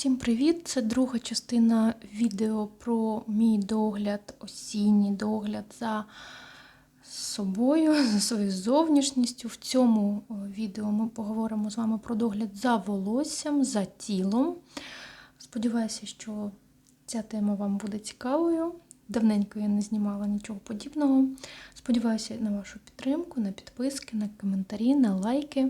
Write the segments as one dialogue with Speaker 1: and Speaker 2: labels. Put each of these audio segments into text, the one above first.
Speaker 1: Всім привіт! Це друга частина відео про мій догляд, осінній догляд за собою, за своєю зовнішністю. В цьому відео ми поговоримо з вами про догляд за волоссям, за тілом. Сподіваюся, що ця тема вам буде цікавою. Давненько я не знімала нічого подібного. Сподіваюся на вашу підтримку, на підписки, на коментарі, на лайки.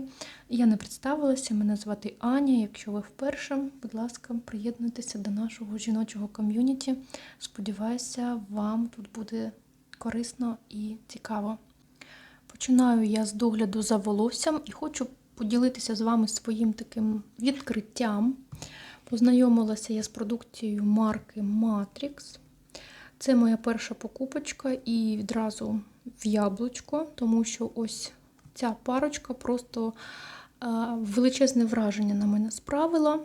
Speaker 1: Я не представилася, мене звати Аня. Якщо ви вперше, будь ласка, приєднуйтеся до нашого жіночого ком'юніті. Сподіваюся, вам тут буде корисно і цікаво. Починаю я з догляду за волоссям і хочу поділитися з вами своїм таким відкриттям. Познайомилася я з продукцією марки Matrix. Це моя перша покупочка і відразу в яблучко, тому що ось ця парочка просто величезне враження на мене справила.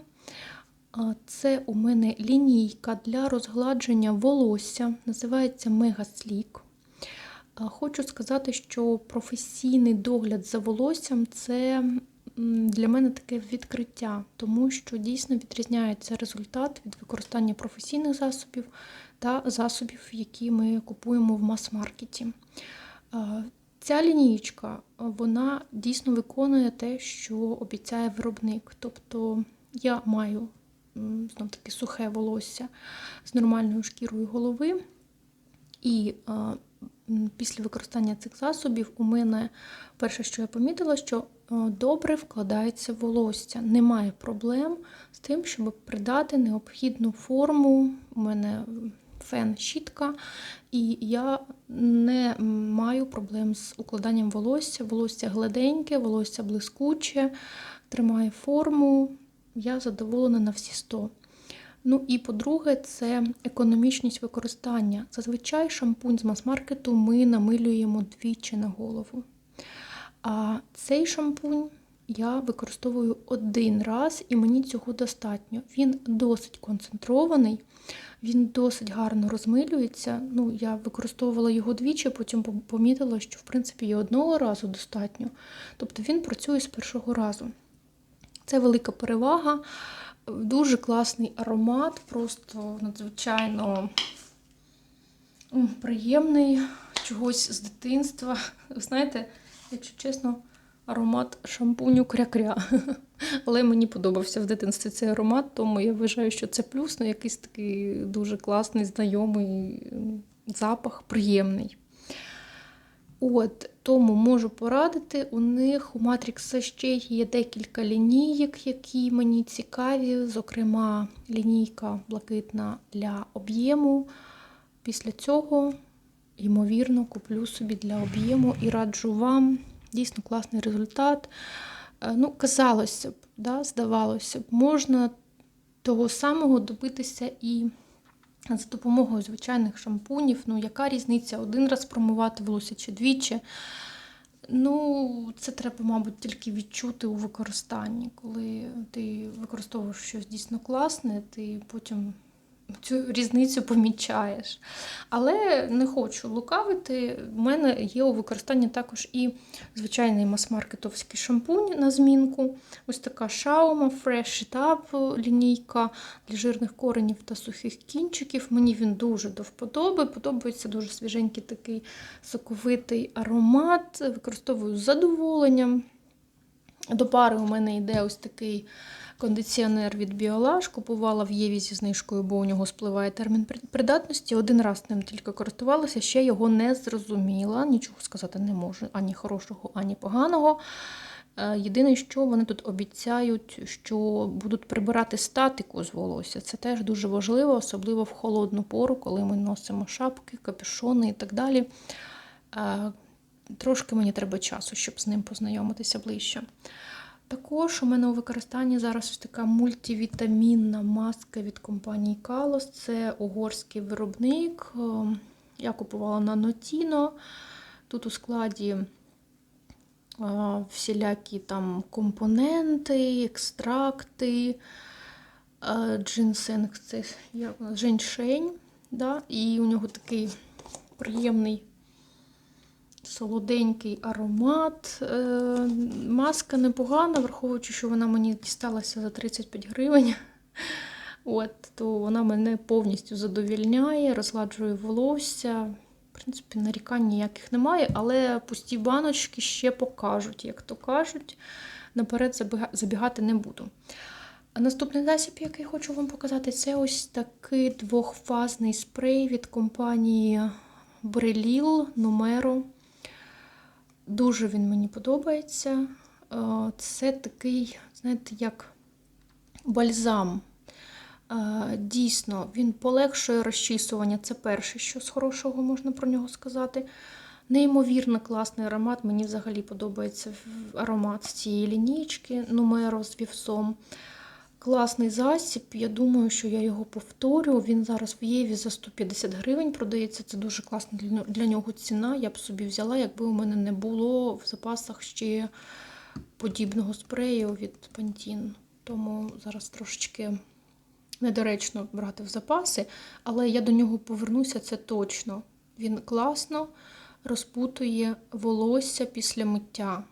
Speaker 1: Це у мене лінійка для розгладження волосся, називається Sleek. Хочу сказати, що професійний догляд за волоссям це для мене таке відкриття, тому що дійсно відрізняється результат від використання професійних засобів та засобів, які ми купуємо в мас-маркеті. Ця лінієчка вона дійсно виконує те, що обіцяє виробник. Тобто я маю знов таки сухе волосся з нормальною шкірою голови. І після використання цих засобів у мене перше, що я помітила, що добре вкладається волосся. Немає проблем з тим, щоб придати необхідну форму. У мене фен-щітка, і я не маю проблем з укладанням волосся. Волосся гладеньке, волосся блискуче, тримає форму. Я задоволена на всі 100. Ну і по-друге, це економічність використання. Зазвичай шампунь з мас-маркету ми намилюємо двічі на голову. А цей шампунь я використовую один раз, і мені цього достатньо. Він досить концентрований, він досить гарно розмилюється. Ну, Я використовувала його двічі, потім помітила, що в принципі і одного разу достатньо. Тобто він працює з першого разу. Це велика перевага, дуже класний аромат, просто надзвичайно приємний, чогось з дитинства. Ви знаєте, якщо чесно, аромат шампуню кря-кря. Але мені подобався в дитинстві цей аромат, тому я вважаю, що це плюс, ну якийсь такий дуже класний, знайомий запах, приємний. От, Тому можу порадити. У них у Matrix ще є декілька лінійок, які мені цікаві. Зокрема, лінійка блакитна для об'єму. Після цього, ймовірно, куплю собі для об'єму і раджу вам. Дійсно класний результат. Ну, Казалося б, да, здавалося б, можна того самого добитися і за допомогою звичайних шампунів. Ну, яка різниця? Один раз промивати волосся чи двічі. Ну, це треба, мабуть, тільки відчути у використанні. Коли ти використовуєш щось дійсно класне, ти потім цю різницю помічаєш. Але не хочу лукавити. У мене є у використанні також і звичайний мас-маркетовський шампунь на змінку. Ось така Shauma Fresh It Up лінійка для жирних коренів та сухих кінчиків. Мені він дуже до вподоби. Подобається дуже свіженький такий соковитий аромат. Використовую з задоволенням. До пари у мене йде ось такий. Кондиціонер від Біолаж купувала в Єві зі знижкою, бо у нього спливає термін придатності. Один раз ним тільки користувалася, ще його не зрозуміла. Нічого сказати не можу, ані хорошого, ані поганого. Е, єдине, що вони тут обіцяють, що будуть прибирати статику з волосся. Це теж дуже важливо, особливо в холодну пору, коли ми носимо шапки, капюшони і так далі. Е, трошки мені треба часу, щоб з ним познайомитися ближче. Також у мене у використанні зараз ось така мультивітамінна маска від компанії Kalos. Це угорський виробник. Е, я купувала на Notino. Тут у складі е, всілякі там компоненти, екстракти, е, джинсинг, це як женьшень. Да? І у нього такий приємний солоденький аромат. Е, маска непогана, враховуючи, що вона мені дісталася за 35 гривень. От, то вона мене повністю задовільняє, розгладжує волосся. В принципі, нарікань ніяких немає, але пусті баночки ще покажуть, як то кажуть. Наперед забігати не буду. Наступний засіб, який хочу вам показати, це ось такий двохфазний спрей від компанії Бреліл Numero. Дуже він мені подобається. Е, Це такий, знаєте, як бальзам. Е, Дійсно, він полегшує розчісування. Це перше, що з хорошого можна про нього сказати. Неймовірно класний аромат. Мені взагалі подобається аромат з цієї лінійки Numero з вівсом. Класний засіб. Я думаю, що я його повторю. Він зараз в Єві за 150 гривень продається. Це дуже класна для нього- ціна. Я б собі взяла, якби у мене не було в запасах ще подібного спрею від Pantene. Тому зараз трошечки недоречно брати в запаси, але я до нього повернуся, це точно. Він класно розпутує волосся після миття.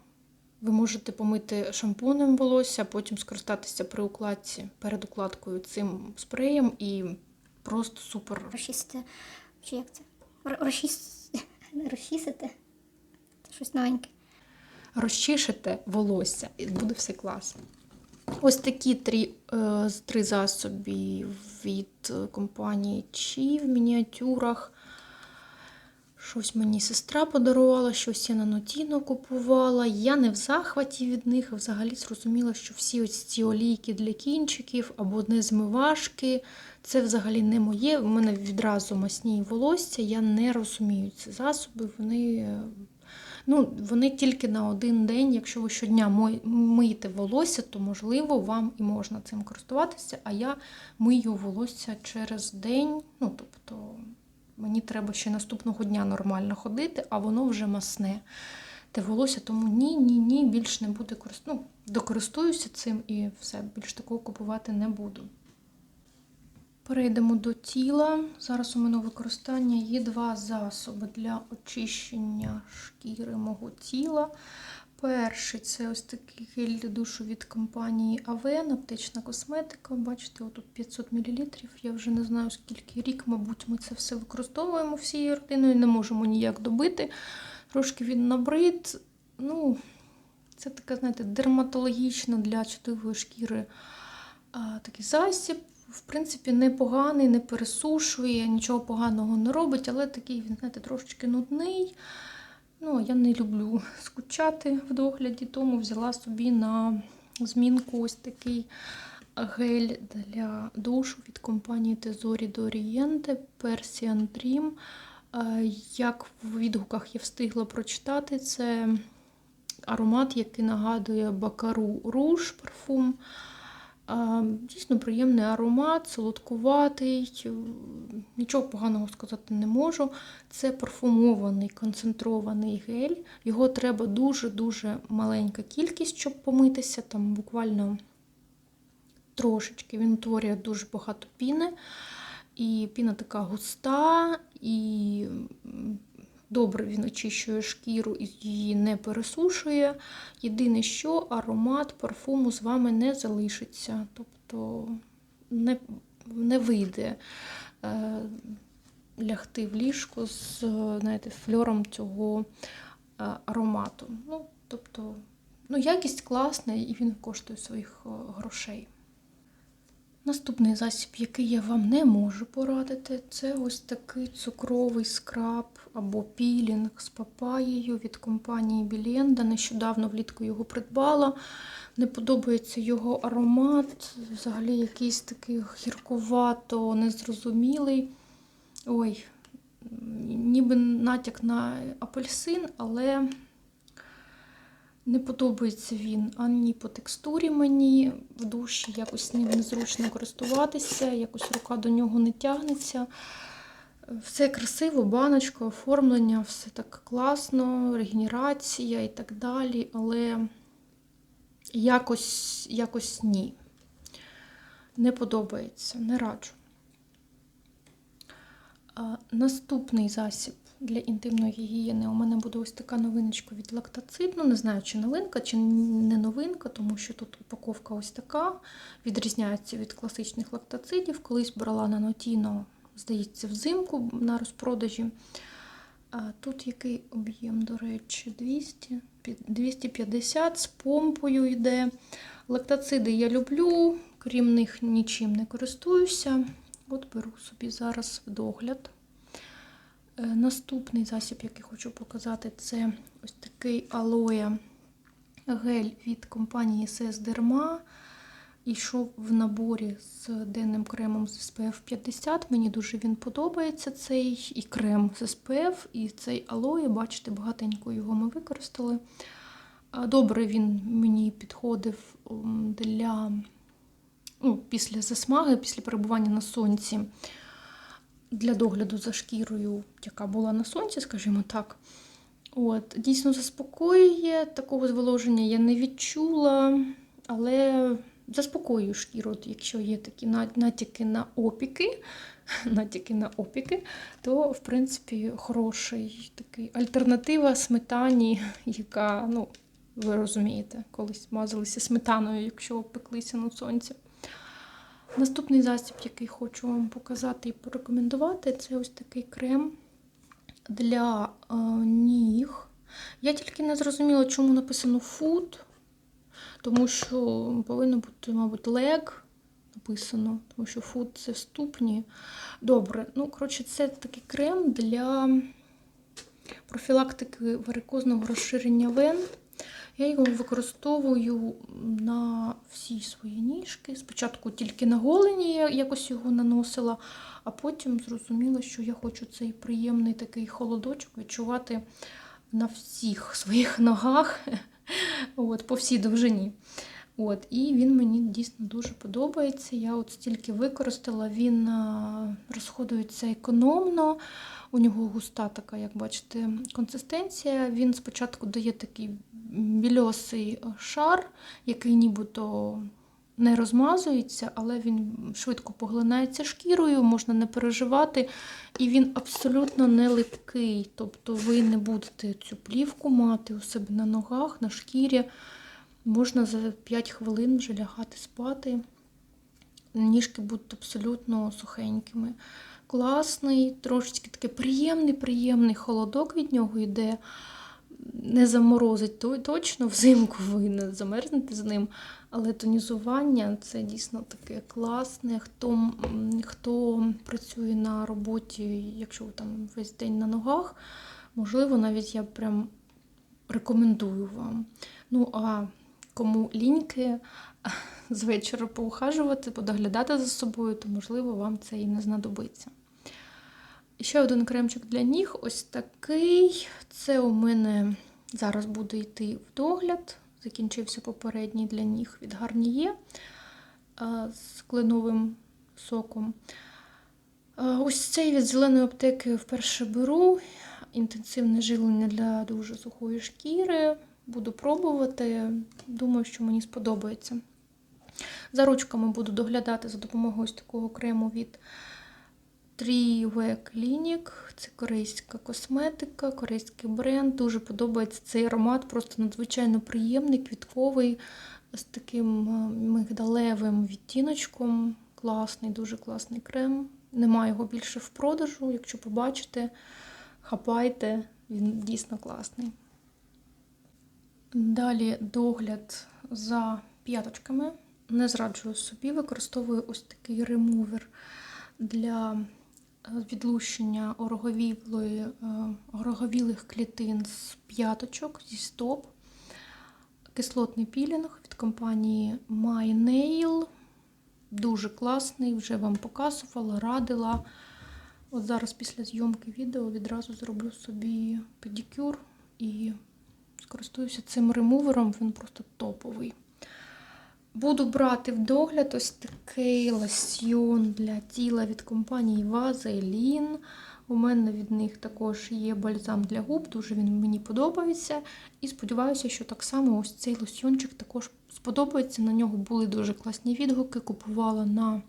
Speaker 1: Ви можете помити шампунем волосся, потім скористатися при укладці перед укладкою цим спреєм і просто супер.
Speaker 2: Розчистити. Чи як це? Р- Розчіс... Це щось новеньке.
Speaker 1: розчишите волосся, і буде все класно. Ось такі три, е, три засоби від е, компанії Чи в мініатюрах. Щось мені сестра подарувала, щось я на Нотіно купувала. Я не в захваті від них, а взагалі зрозуміла, що всі ось ці олійки для кінчиків або незмивашки, це взагалі не моє. У мене відразу масні волосся. Я не розумію ці засоби. Вони е, Ну, вони тільки на один день. Якщо ви щодня миєте волосся, то можливо вам і можна цим користуватися. А я мию волосся через день. Ну, тобто, мені треба ще наступного дня нормально ходити, а воно вже масне. Те волосся, тому ні, ні, ні, більш не буде. Ну, докористуюся цим і все, більш такого купувати не буду. Перейдемо до тіла. Зараз у мене у використанні є два засоби для очищення шкіри мого тіла. Перший це ось такий гель для душу від компанії Aven, аптечна косметика. Бачите, отут 500 мл. Я вже не знаю скільки рік, мабуть, ми це все використовуємо всією родиною, не можемо ніяк добити. Трошки він набрид. Ну, це така, знаєте, дерматологічна для чутливої шкіри а, такий засіб. В принципі, непоганий, не пересушує, нічого поганого не робить, але такий, він, знаєте, трошечки нудний. Ну, я не люблю скучати в догляді, тому взяла собі на змінку ось такий гель для душу від компанії Tesori d'Oriente Persian Dream. Е, Як в відгуках я встигла прочитати, це аромат, який нагадує Бакару Руж парфум. Дійсно приємний аромат, солодкуватий, нічого поганого сказати не можу. Це парфумований концентрований гель. Його треба дуже-дуже маленька кількість, щоб помитися, там буквально трошечки. Він утворює дуже багато піни. І піна така густа, і добре він очищує шкіру і її не пересушує. Єдине, що аромат парфуму з вами не залишиться. Тобто не, не вийде е, лягти в ліжко з знаєте, фльором цього е, аромату. Ну, тобто, ну, якість класна і він коштує своїх е, грошей. Наступний засіб, який я вам не можу порадити, це ось такий цукровий скраб або пілінг з папаєю від компанії Білєнда. Нещодавно влітку його придбала. Не подобається його аромат, взагалі якийсь такий гіркувато, незрозумілий. Ой, ніби натяк на апельсин, але не подобається він ані по текстурі мені в душі, якось ним незручно користуватися, якось рука до нього не тягнеться. Все красиво, баночка, оформлення, все так класно, регенерація і так далі, але якось, якось ні. Не подобається, не раджу. Наступний засіб для інтимної гігієни у мене буде ось така новиночка від лактацид. Не знаю, чи новинка, чи не новинка, тому що тут упаковка ось така, відрізняється від класичних лактацидів. Колись брала на Нотіно, здається, взимку на розпродажі. А тут який об'єм, до речі, 200, 250 з помпою йде. Лактациди я люблю, крім них нічим не користуюся. От беру собі зараз в догляд. Е, Наступний засіб, який хочу показати, це ось такий алоє гель від компанії SS Derma. Йшов в наборі з денним кремом з SPF 50. Мені дуже він подобається цей і крем з SPF, і цей алоє. Бачите, багатенько його ми використали. Добре він мені підходив для ну, після засмаги, після перебування на сонці для догляду за шкірою, яка була на сонці, скажімо так. От, дійсно заспокоює, такого зволоження я не відчула, але заспокоює шкіру, якщо є такі натяки на опіки, натяки на опіки, то в принципі хороший такий альтернатива сметані, яка, ну, ви розумієте, колись мазалися сметаною, якщо пеклися на сонці. Наступний засіб, який хочу вам показати і порекомендувати, це ось такий крем для е, ніг. Я тільки не зрозуміла, чому написано food, тому що повинно бути, мабуть, leg написано, тому що food це ступні. Добре, ну, коротше, це такий крем для профілактики варикозного розширення вен. Я його використовую на всі свої ніжки. Спочатку тільки на голені я якось його наносила, а потім зрозуміла, що я хочу цей приємний такий холодочок відчувати на всіх своїх ногах, от, по всій довжині. От, і він мені дійсно дуже подобається. Я от стільки використала, він а, розходується економно. У нього густа така, як бачите, консистенція. Він спочатку дає такий більосий шар, який нібито не розмазується, але він швидко поглинається шкірою, можна не переживати. І він абсолютно не липкий. Тобто ви не будете цю плівку мати у себе на ногах, на шкірі. Можна за 5 хвилин вже лягати спати. Ніжки будуть абсолютно сухенькими. Класний, трошечки такий приємний, приємний холодок від нього йде. Не заморозить то- точно взимку, ви не замерзнете з ним. Але тонізування це дійсно таке класне. Хто, хто працює на роботі, якщо ви там весь день на ногах, можливо, навіть я прям рекомендую вам. Ну, а кому ліньки з вечора поухажувати, подоглядати за собою, то можливо вам це і не знадобиться. Ще один кремчик для ніг, ось такий. Це у мене зараз буде йти в догляд. Закінчився попередній для ніг від Гарніє з кленовим соком. Ось цей від зеленої аптеки вперше беру. Інтенсивне жилення для дуже сухої шкіри. Буду пробувати. Думаю, що мені сподобається. За ручками буду доглядати за допомогою ось такого крему від Trive Clinic. Це корейська косметика, корейський бренд. Дуже подобається цей аромат, просто надзвичайно приємний, квітковий, з таким е, мигдалевим відтіночком. Класний, дуже класний крем. Немає його більше в продажу. Якщо побачите, хапайте, він дійсно класний. Далі догляд за п'яточками. Не зраджую собі, використовую ось такий ремувер для е, відлущення е, ороговілих клітин з п'яточок зі стоп. Кислотний пілінг від компанії My Nail. Дуже класний, вже вам показувала, радила. От зараз після зйомки відео відразу зроблю собі педикюр і скористуюся цим ремувером, він просто топовий. Буду брати в догляд ось такий лосьйон для тіла від компанії Vaseline. У мене від них також є бальзам для губ, дуже він мені подобається. І сподіваюся, що так само ось цей лосьйончик також сподобається. На нього були дуже класні відгуки. Купувала на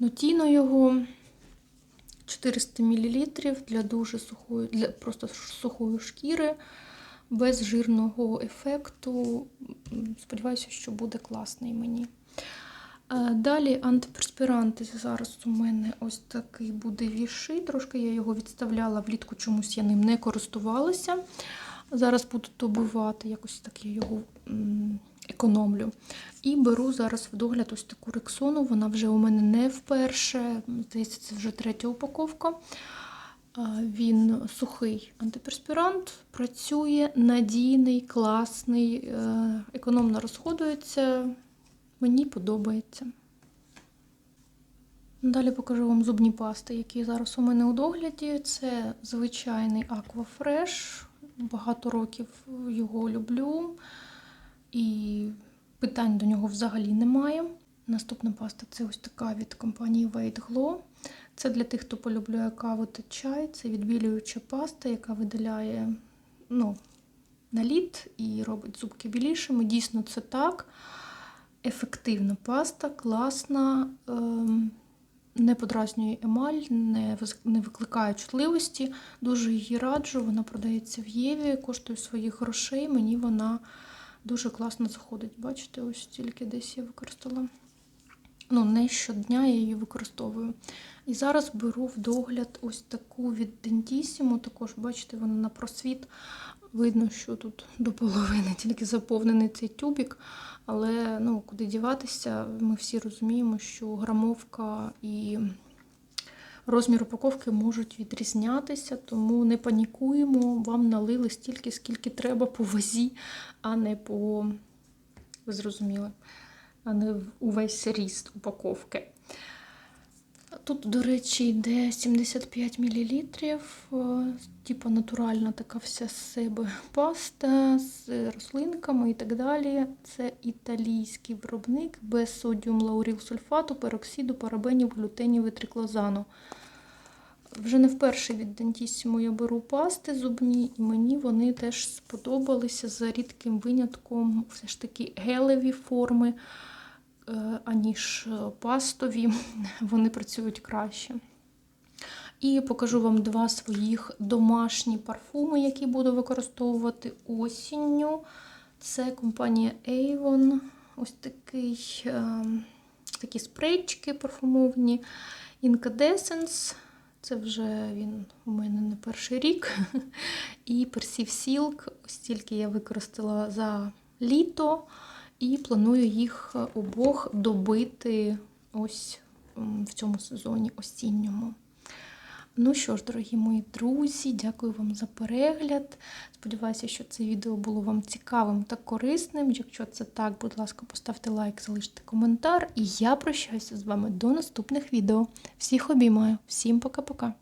Speaker 1: Notino його. 400 мл для дуже сухої, для просто сухої шкіри, без жирного ефекту. Сподіваюся, що буде класний мені. Е, Далі антиперспіранти. Зараз у мене ось такий буде віши. Трошки я його відставляла влітку, чомусь я ним не користувалася. Зараз буду добивати, якось так я його економлю. І беру зараз в догляд ось таку рексону. Вона вже у мене не вперше. Здається, це вже третя упаковка. Він сухий антиперспірант, працює надійний, класний, е, економно розходується. Мені подобається. Далі покажу вам зубні пасти, які зараз у мене у догляді. Це звичайний Aquafresh. Багато років його люблю. І питань до нього взагалі немає. Наступна паста це ось така від компанії Weight Glow. Це для тих, хто полюбляє каву та чай. Це відбілююча паста, яка видаляє ну, наліт і робить зубки білішими. Дійсно, це так. Ефективна паста, класна, ем, не подразнює емаль, не, не викликає чутливості. Дуже її раджу. Вона продається в Єві, коштує своїх грошей. Мені вона дуже класно заходить. Бачите, ось тільки десь я використала. Ну, не щодня я її використовую. І зараз беру в догляд ось таку від Dentissimo. Також, бачите, вона на просвіт. Видно, що тут до половини тільки заповнений цей тюбік. Але ну, куди діватися, ми всі розуміємо, що грамовка і розмір упаковки можуть відрізнятися, тому не панікуємо. Вам налили стільки, скільки треба по вазі, а не по ви зрозуміли, а не в увесь ріст упаковки. Тут, до речі, йде 75 мл, типу натуральна така вся себе паста з рослинками і так далі. Це італійський виробник без содіум лаурілсульфату, пероксиду, парабенів, глютенів і триклозану. Вже не вперше від Dentissimo я беру пасти зубні, і мені вони теж сподобалися за рідким винятком, все ж таки гелеві форми, е, аніж е, пастові. Вони працюють краще. І покажу вам два своїх домашні парфуми, які буду використовувати осінню. Це компанія Avon. Ось такий, е, такі спрейчики парфумовні. Incandescence. Це вже він у мене не перший рік. І Perceive Silk. Ось тільки я використала за літо. І планую їх обох добити ось в цьому сезоні осінньому. Ну що ж, дорогі мої друзі, дякую вам за перегляд. Сподіваюся, що це відео було вам цікавим та корисним. Якщо це так, будь ласка, поставте лайк, залиште коментар. І я прощаюся з вами до наступних відео. Всіх обіймаю, всім пока-пока.